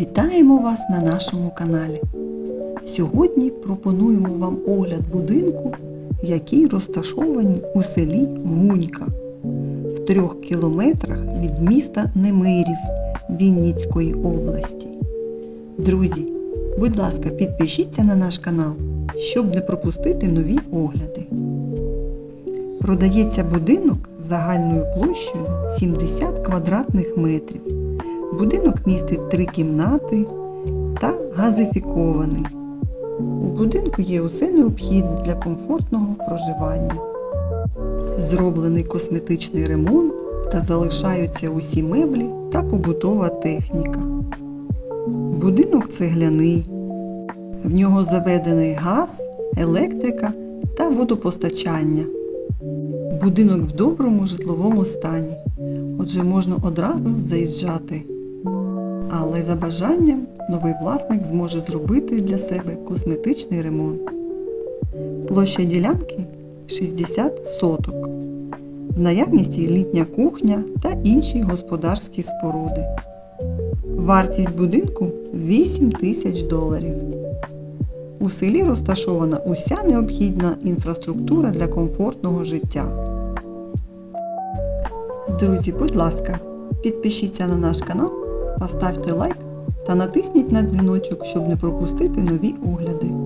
Вітаємо вас на нашому каналі. Сьогодні пропонуємо вам огляд будинку, який розташований у селі Гунька в трьох кілометрах від міста Немирів Вінницької області. Друзі, будь ласка, підпишіться на наш канал, щоб не пропустити нові огляди. Продається будинок загальною площею 70 квадратних метрів. Будинок містить три кімнати та газифікований. У будинку є усе необхідне для комфортного проживання. Зроблений косметичний ремонт та залишаються усі меблі та побутова техніка. Будинок цегляний. В нього заведений газ, електрика та водопостачання. Будинок в доброму житловому стані, отже можна одразу заїжджати. Але за бажанням новий власник зможе зробити для себе косметичний ремонт. Площа ділянки 60 соток. В наявності літня кухня та інші господарські споруди. Вартість будинку 8 тисяч доларів. У селі розташована уся необхідна інфраструктура для комфортного життя. Друзі, будь ласка, підпишіться на наш канал, поставте лайк та натисніть на дзвіночок, щоб не пропустити нові огляди.